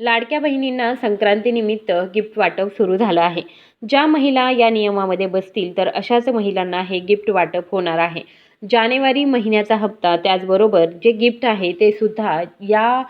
लाडक्या बहिणींना संक्रांतीनिमित्त गिफ्ट वाटप सुरू झालं आहे. ज्या महिला या नियमामध्ये बसतील तर अशाच महिलांना हे गिफ्ट वाटप होणार आहे. जानेवारी महिन्याचा हप्ता त्याचबरोबर जे गिफ्ट आहे ते सुद्धा या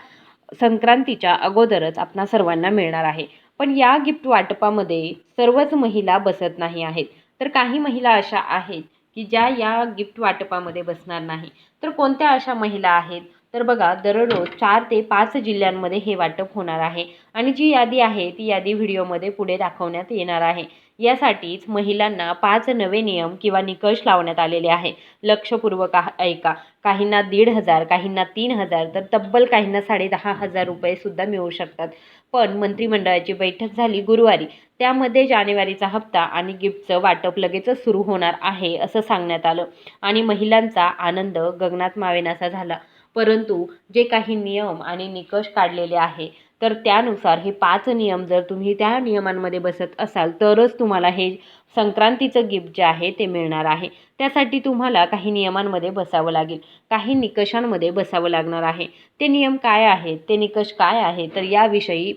संक्रांतीच्या अगोदरच आपणा सर्वांना मिळणार आहे. पण या गिफ्ट वाटपामध्ये सर्वच महिला बसत नाही आहेत. तर काही महिला अशा आहेत की ज्या या गिफ्ट वाटपामध्ये बसणार नाही. तर कोणत्या अशा महिला आहेत? तर बघा दररोज चार ते पाच जिल्ह्यांमध्ये हे वाटप होणार आहे आणि जी यादी आहे ती यादी व्हिडिओमध्ये पुढे दाखवण्यात येणार आहे. यासाठीच महिलांना पाच नवे नियम किंवा निकष लावण्यात आलेले आहे लक्षपूर्वक ऐका. काहींना दीड हजार काहींना तीन हजार तर तब्बल काहींना साडेदहा हजार रुपयेसुद्धा मिळू शकतात. पण मंत्रिमंडळाची बैठक झाली गुरुवारी. त्यामध्ये जानेवारीचा हप्ता आणि गिफ्टचं वाटप लगेचच सुरू होणार आहे असं सांगण्यात आलं. आणि महिलांचा आनंद गगनात मावेनासा झाला. परंतु जे काही नियम आणि निकष काढलेले आहे तर त्यानुसार हे पाच नियम जर तुम्ही त्या नियमांमध्ये बसत असाल तरच तुम्हाला हे संक्रांतीचं गिफ्ट जे आहे ते मिळणार आहे. त्यासाठी तुम्हाला काही नियमांमध्ये बसावं लागेल काही निकषांमध्ये बसावं लागणार आहे. ते नियम काय आहेत ते निकष काय आहे तर याविषयी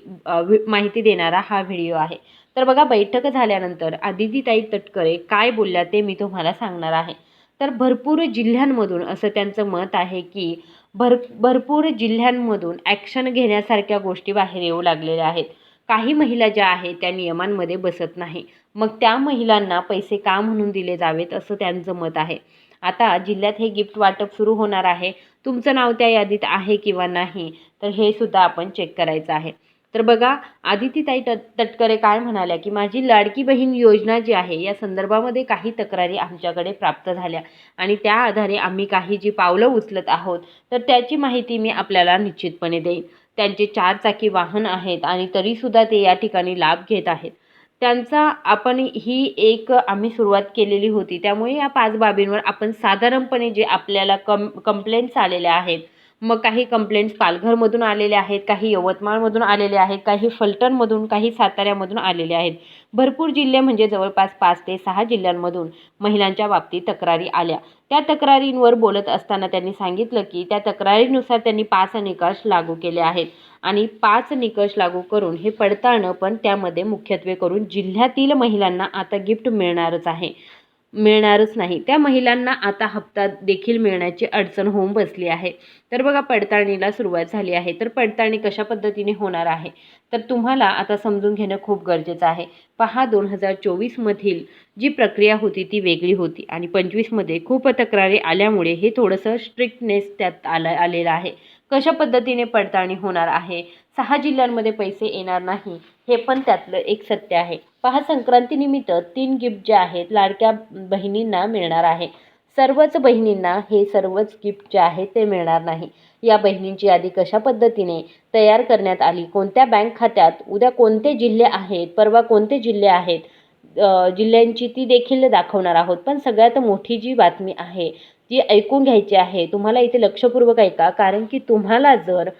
माहिती देणारा हा व्हिडिओ आहे. तर बघा बैठक झाल्यानंतर आदितीताई तटकरे काय बोलल्या ते मी तुम्हाला सांगणार आहे. तर भरपूर जिल्ह्यांमधून असं त्यांचं मत आहे की भर भरपूर जिल्ह्यांमधून ॲक्शन घेण्यासारख्या गोष्टी बाहेर येऊ लागलेल्या आहेत. काही महिला ज्या आहेत त्या नियमांमध्ये बसत नाही. मग त्या महिलांना पैसे का म्हणून दिले जावेत असं त्यांचं मत आहे. आता जिल्ह्यात हे गिफ्ट वाटप सुरू होणार आहे. तुमचं नाव त्या यादीत आहे किंवा नाही तर हे सुद्धा आपण चेक करायचं आहे. तर बघा आदितीताई तट तटकरे काय म्हणाल्या की माझी लाडकी बहीण योजना जी आहे या संदर्भामध्ये काही तक्रारी आमच्याकडे प्राप्त झाल्या. आणि त्या आधारे आम्ही काही जी पावलं उचलत आहोत तर त्याची माहिती मी आपल्याला निश्चितपणे देईन. त्यांचे चार चाकी वाहन आहेत आणि तरीसुद्धा ते या ठिकाणी लाभ घेत आहेत. त्यांचा आपण ही एक आम्ही सुरुवात केलेली होती. त्यामुळे या पाच बाबींवर आपण साधारणपणे जे आपल्याला कम कंप्लेंट्स आलेल्या आहेत मग काही कंप्लेंट्स पालघरमधून आलेल्या आहेत काही यवतमाळमधून आलेले आहेत काही फलटणमधून काही साताऱ्यामधून आलेले आहेत. भरपूर जिल्हे म्हणजे जवळपास पाच ते सहा जिल्ह्यांमधून महिलांच्या बाबतीत तक्रारी आल्या. त्या तक्रारींवर बोलत असताना त्यांनी सांगितलं की त्या तक्रारीनुसार त्यांनी पाच निकष लागू केले आहेत आणि पाच निकष लागू करून हे पडताळणं पण त्यामध्ये मुख्यत्वे करून जिल्ह्यातील महिलांना आता गिफ्ट मिळणारच आहे. मिळणारच नाही. त्या महिलांना आता हप्ता देखील मिळण्याची अडचण होऊन बसली आहे. तर बघा पडताळणीला सुरुवात झाली आहे. तर पडताळणी कशा पद्धतीने होणार आहे? तर तुम्हाला आता समजून घेणं खूप गरजेचं आहे. पहा दोन हजार चोवीसमधील जी प्रक्रिया होती ती वेगळी होती आणि पंचवीसमध्ये खूप तक्रारी आल्यामुळे हे थोडंसं स्ट्रिक्टनेस त्यात आलं आलेलं आहे. कशा पद्धतीने पडताळणी होणार आहे? सहा जिल्ह्यांमध्ये पैसे येणार नाही. हे पण त्यातलं एक सत्य आहे. पहा संक्रांतीनिमित्त तीन गिफ्ट जे आहेत लाडक्या बहिणींना मिळणार आहे. सर्वच बहिणींना हे सर्वच गिफ्ट जे आहे ते मिळणार नाही. या बहिणींची यादी कशा पद्धतीने तयार करण्यात आली? कोणत्या बँक खात्यात? उद्या कोणते जिल्हे आहेत? परवा कोणते जिल्हे आहेत? जिल्ह्यांची ती देखील दाखवणार आहोत. पण सगळ्यात मोठी जी बातमी आहे ती ऐकून घ्यायची आहे तुम्हाला इथे लक्षपूर्वक ऐका. कारण की तुम्हाला जर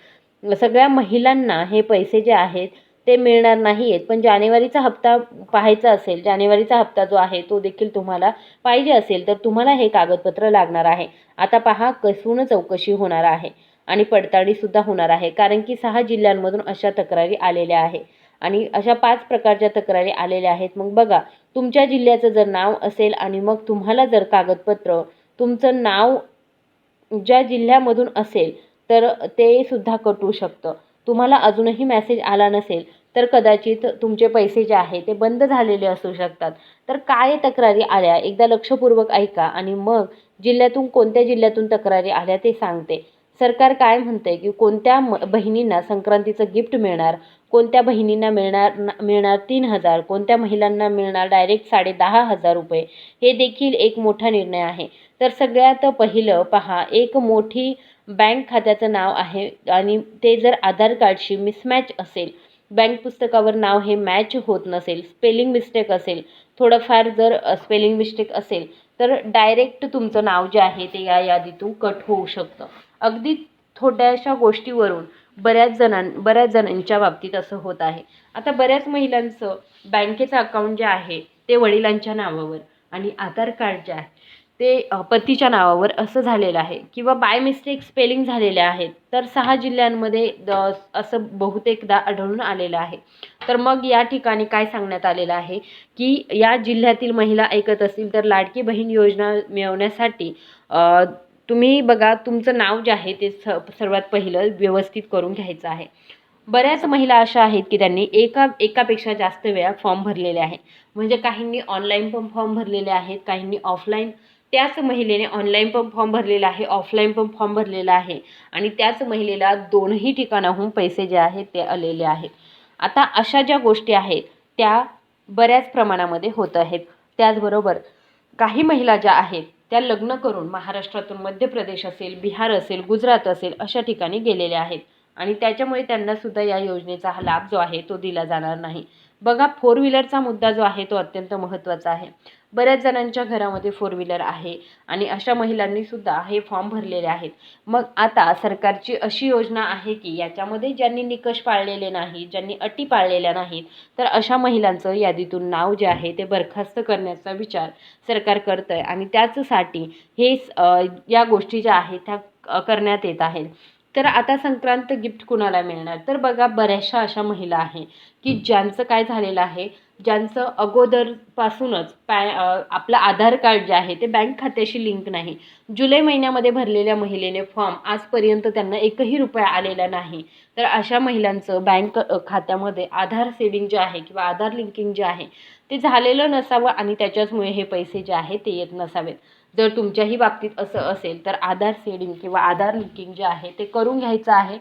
सगळ्या महिलांना हे पैसे जे आहेत ते मिळणार नाही आहेत पण जानेवारीचा हप्ता पाहायचा असेल जानेवारीचा हप्ता जो आहे तो देखील तुम्हाला पाहिजे असेल तर तुम्हाला हे कागदपत्र लागणार आहे. आता पहा कसून चौकशी होणार आहे आणि पडताळीसुद्धा होणार आहे. कारण की सहा जिल्ह्यांमधून अशा तक्रारी आलेल्या आहे. आणि अशा पाच प्रकारच्या तक्रारी आलेल्या आहेत. मग बघा तुमच्या जिल्ह्याचं जर नाव असेल आणि मग तुम्हाला जर कागदपत्र तुमचं नाव ज्या जिल्ह्यामधून असेल तर ते सुद्धा कटू शकतं. तुम्हाला अजूनही मॅसेज आला नसेल तर कदाचित तुमचे पैसे जे आहे ते बंद झालेले असू शकतात. तर काय तक्रारी आल्या? एकदा लक्षपूर्वक ऐका आणि मग जिल्ह्यातून कोणत्या जिल्ह्यातून तक्रारी आल्या ते सांगते. सरकार काय म्हणतंय की कोणत्या म बहिणींना संक्रांतीचं गिफ्ट मिळणार कोणत्या बहिणींना मिळणार मिळणार तीन हजार कोणत्या महिलांना मिळणार डायरेक्ट साडे दहा हजार रुपये हे देखील एक मोठा निर्णय आहे. तर सगळ्यात पहिलं पहा एक मोठी बँक खात्याचं नाव आहे आणि ते जर आधार कार्डशी मिसमॅच असेल बँक पुस्तकावर नाव हे मॅच होत नसेल स्पेलिंग मिस्टेक असेल थोडंफार जर स्पेलिंग मिस्टेक असेल तर डायरेक्ट तुमचं नाव जे आहे ते या यादीतून कट होऊ शकतं. अगदी थोड्याशा गोष्टीवरून बऱ्याच जणां बऱ्याच जणांच्या बाबतीत असं होत आहे. आता बऱ्याच महिलांचं बँकेचं अकाउंट जे आहे ते वडिलांच्या नावावर आणि आधार कार्ड जे आहे ते पतीच्या नावावर असं झालेलं आहे. किंवा बाय मिस्टेक स्पेलिंग झालेले आहेत तर सहा जिल्ह्यांमध्ये द असं बहुतेकदा आढळून आलेलं आहे. तर मग या ठिकाणी काय सांगण्यात आलेलं आहे की या जिल्ह्यातील महिला ऐकत असतील तर लाडकी बहीण योजना मिळवण्यासाठी तुम्ही बघा तुमचं नाव जे आहे ते स सर्वात पहिलं व्यवस्थित करून घ्यायचं आहे. बऱ्याच महिला अशा आहेत की त्यांनी एका एकापेक्षा जास्त वेळा फॉर्म भरलेले आहे. म्हणजे काहींनी ऑनलाईन पण फॉर्म भरलेले आहेत काहींनी ऑफलाईन त्याच महिलेने ऑनलाईन पण फॉर्म भरलेला आहे ऑफलाईन पण फॉर्म भरलेला आहे. आणि त्याच महिलेला दोनही ठिकाणाहून पैसे जे आहेत ते आलेले आहेत. आता अशा ज्या गोष्टी आहेत त्या बऱ्याच प्रमाणामध्ये होत आहेत. त्याचबरोबर काही महिला ज्या आहेत त्या लग्न करून महाराष्ट्रातून मध्य प्रदेश असेल बिहार असेल गुजरात असेल अशा ठिकाणी गेलेल्या आहेत. आणि त्याच्यामुळे त्यांना सुद्धा या योजनेचा हा लाभ जो आहे तो दिला जाणार नाही. बघा फोर व्हीलरचा मुद्दा जो आहे तो अत्यंत महत्त्वाचा आहे. बऱ्याच जणांच्या घरामध्ये फोर व्हीलर आहे आणि अशा महिलांनी सुद्धा हे फॉर्म भरलेले आहेत. मग आता सरकारची अशी योजना आहे की याच्यामध्ये ज्यांनी निकष पाळलेले नाही ज्यांनी अटी पाळलेल्या नाहीत तर अशा महिलांचं यादीतून नाव जे आहे ते बरखास्त करण्याचा विचार सरकार करतं आहे आणि त्याचसाठी हे या गोष्टी ज्या आहेत त्या करण्यात येत आहेत. तर आता संक्रांत गिफ्ट कुणाला मिळणार? तर बघा बऱ्याचशा अशा महिला आहे की ज्यांचं काय झालेलं आहे ज्यांचं अगोदरपासूनच पॅ आपलं आधार कार्ड जे आहे ते बँक खात्याशी लिंक नाही. जुलै महिन्यामध्ये भरलेल्या महिलेने फॉर्म आजपर्यंत त्यांना एकही रुपया आलेला नाही. तर अशा महिलांचं बँक खात्यामध्ये आधार सेडिंग जे आहे किंवा आधार लिंकिंग जे आहे ते झालेलं नसावं आणि त्याच्याचमुळे हे पैसे जे आहे ते येत नसावेत. जर तुमच्याही बाबतीत असं असेल तर आधार सेडिंग किंवा आधार लिंकिंग जे आहे ते करून घ्यायचं आहे.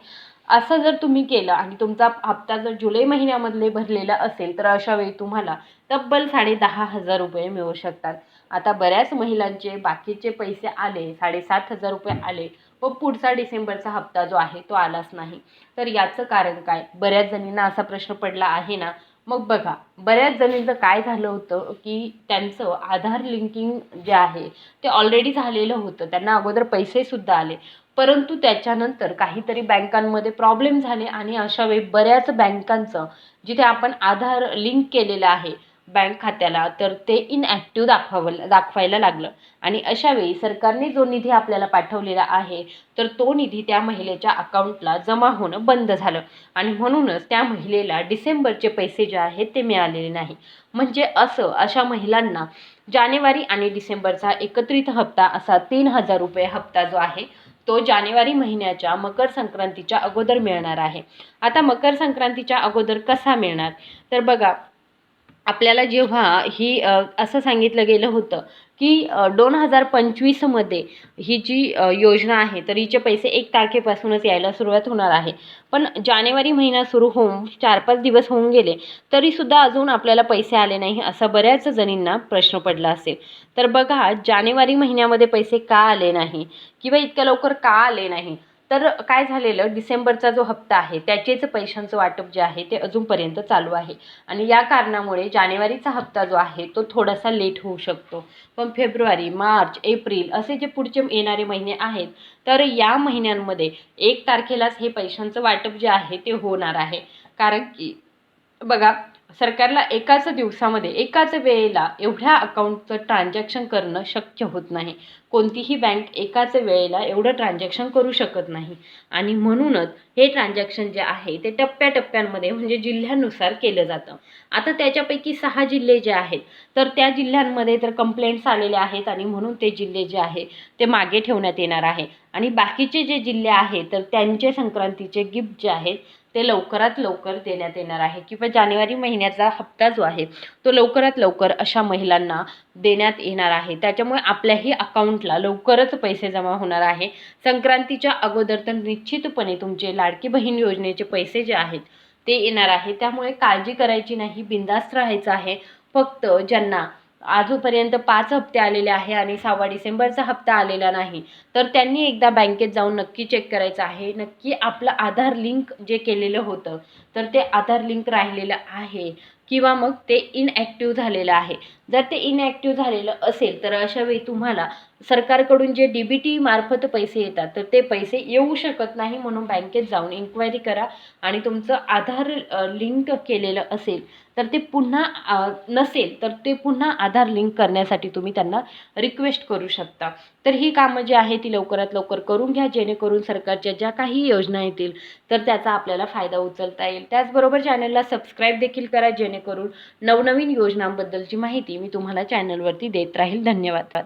असं जर तुम्ही केलं आणि तुमचा हप्ता जर जुलै महिन्यामधले भरलेला असेल तर अशा वेळी तुम्हाला तब्बल साडे दहा हजार रुपये मिळू शकतात. आता बऱ्याच महिलांचे बाकीचे पैसे आले साडेसात हजार रुपये आले व पुढचा डिसेंबरचा हप्ता जो आहे तो आलाच नाही. तर याचं कारण काय? बऱ्याच जणींना असा प्रश्न पडला आहे ना मग बघा बऱ्याच जणींचं काय झालं होतं की त्यांचं आधार लिंकिंग जे आहे ते ऑलरेडी झालेलं होतं. त्यांना अगोदर पैसेसुद्धा आले. परंतु त्याच्यानंतर काहीतरी बँकांमध्ये प्रॉब्लेम झाले आणि अशा वेळी बऱ्याच बँकांचं जिथे आपण आधार लिंक केलेलं आहे बँक खात्याला तर ते इनॲक्टिव्ह दाखवावं दाखवायला लागलं. आणि अशावेळी सरकारने जो निधी आपल्याला पाठवलेला आहे तर तो निधी त्या महिलेच्या अकाउंटला जमा होणं बंद झालं. आणि म्हणूनच त्या महिलेला डिसेंबरचे पैसे जे आहेत ते मिळालेले नाही. म्हणजे असं अशा महिलांना जानेवारी आणि डिसेंबरचा एकत्रित हप्ता असा तीन हजार रुपये हप्ता जो आहे तो जानेवारी महिन्याच्या मकर संक्रांतीच्या अगोदर मिळणार आहे. आता मकर संक्रांतीच्या अगोदर कसा मिळणार? तर बघा आपल्याला जेव्हा ही असं सांगितलं गेलं होतं की दोन हजार पंचवीसमध्ये ही जी योजना आहे तर हिचे पैसे एक तारखेपासूनच यायला सुरुवात होणार आहे. पण जानेवारी महिना सुरू होऊन चार पाच दिवस होऊन गेले तरीसुद्धा अजून आपल्याला पैसे आले नाही असा बऱ्याच जणींना प्रश्न पडला असेल. तर बघा जानेवारी महिन्यामध्ये पैसे का आले नाही? किंवा इतक्या लवकर का आले नाही? तर काय झालेलं? डिसेंबरचा जो हप्ता आहे त्याचेच पैशांचं वाटप जे आहे ते अजूनपर्यंत चालू आहे. आणि या कारणामुळे जानेवारीचा हप्ता जो आहे तो थोडासा लेट होऊ शकतो. पण फेब्रुवारी मार्च एप्रिल असे जे पुढचे येणारे महिने आहेत तर या महिन्यांमध्ये एक तारखेलाच हे पैशांचं वाटप जे आहे ते होणार आहे. कारण की बघा सरकारला एकाच दिवसामध्ये एकाच वेळेला एवढ्या अकाउंटचं ट्रान्झॅक्शन करणं शक्य होत नाही. कोणतीही बँक एकाच वेळेला एवढं ट्रान्झॅक्शन करू शकत नाही. आणि म्हणूनच हे ट्रान्झॅक्शन जे आहे ते टप्प्याटप्प्यांमध्ये म्हणजे जिल्ह्यानुसार केलं जातं. आता त्याच्यापैकी सहा जिल्हे जे आहेत तर त्या जिल्ह्यांमध्ये तर कंप्लेंट्स आलेल्या आहेत आणि म्हणून ते जिल्हे जे आहे ते मागे ठेवण्यात येणार आहे. आणि बाकीचे जे जिल्हे आहेत तर त्यांचे संक्रांतीचे गिफ्ट जे आहेत ते लवकरात लवकर देण्यात येणार आहे किंवा जानेवारी महिन्याचा हप्ता जो आहे तो लवकरात लवकर अशा महिलांना देण्यात येणार आहे. त्याच्यामुळे आपल्याही अकाउंटला लवकरच पैसे जमा होणार आहे. संक्रांतीच्या अगोदर तर निश्चितपणे तुमचे लाडकी बहीण योजनेचे पैसे जे आहेत ते येणार आहे. त्यामुळे काळजी करायची नाही बिंदास्त राहायचं आहे. फक्त ज्यांना आजपर्यंत पाच हप्ते आलेले आहे आणि सहावा डिसेंबरचा हप्ता आलेला नाही. तर त्यांनी एकदा बँकेत जाऊन नक्की चेक करायचं आहे. नक्की आपलं आधार लिंक जे केलेलं होतं तर ते आधार लिंक राहिलेलं आहे. किंवा मग ते इनॲक्टिव्ह झालेलं आहे. जर ते इनॲक्टिव्ह झालेलं असेल तर अशा वेळी तुम्हाला सरकारकडून जे डी बी टी मार्फत पैसे येतात तर ते पैसे येऊ शकत नाही म्हणून बँकेत जाऊन इन्क्वायरी करा आणि तुमचं आधार लिंक केलेलं असेल तर ते पुन्हा नसेल तर ते पुन्हा आधार लिंक करण्यासाठी तुम्ही त्यांना रिक्वेस्ट करू शकता. तर ही कामं जी आहे ती लवकरात लवकर करून घ्या जेणेकरून सरकारच्या ज्या काही योजना येतील तर त्याचा आपल्याला फायदा उचलता येईल. त्याचबरोबर चॅनलला सबस्क्राईब देखील करा जेणेकरून नवनवीन योजनांबद्दलची माहिती मी तुम्हाला चॅनलवरती देत राहील. धन्यवाद.